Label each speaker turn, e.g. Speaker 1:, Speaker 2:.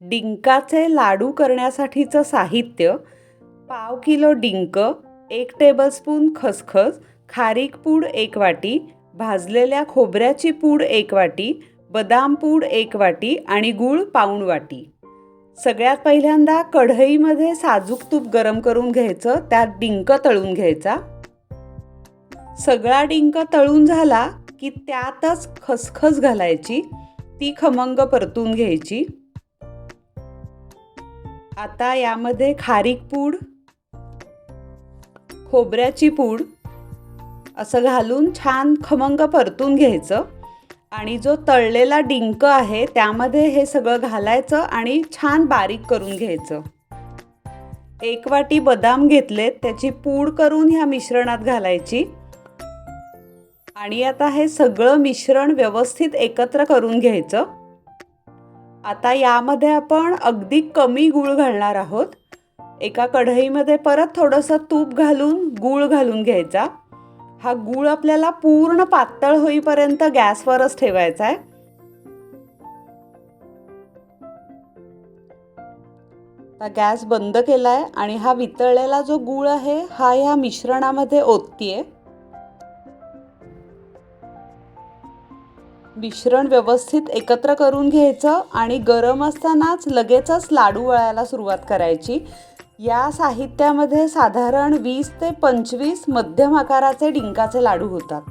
Speaker 1: डिंकाचे लाडू करण्यासाठीचं साहित्य पाव किलो डिंक एक टेबलस्पून खसखस खारीक पूड एक वाटी भाजलेल्या खोबऱ्याची पूड एक वाटी बदाम पूड एक वाटी आणि गूळ पाऊण वाटी. सगळ्यात पहिल्यांदा कढईमध्ये साजूक तूप गरम करून घ्यायचं त्यात डिंक तळून घ्यायचा. सगळा डिंक तळून झाला की त्यातच खसखस घालायची ती खमंग परतून घ्यायची. आता यामध्ये खारीक पूड खोबऱ्याची पूड असं घालून छान खमंग परतून घ्यायचं. आणि जो तळलेला डिंक आहे त्यामध्ये हे सगळं घालायचं आणि छान बारीक करून घ्यायचं. एक वाटी बदाम घेतलेत त्याची पूड करून ह्या मिश्रणात घालायची. आणि आता हे सगळं मिश्रण व्यवस्थित एकत्र करून घ्यायचं. आता यामध्ये आपण अगदी कमी गूळ घालणार आहोत. एका कढईमध्ये परत थोडंसं तूप घालून गूळ घालून घ्यायचा. हा गूळ आपल्याला पूर्ण पातळ होईपर्यंत गॅसवरच ठेवायचा आहे. आता गॅस बंद केलाय आणि हा वितळलेला जो गूळ आहे हा ह्या मिश्रणामध्ये ओततीये. मिश्रण व्यवस्थित एकत्र करून घ्यायचं आणि गरम असतानाच लगेचच लाडू वळायला सुरुवात करायची. या साहित्यामध्ये साधारण वीस ते पंचवीस मध्यम आकाराचे डिंकाचे लाडू होतात.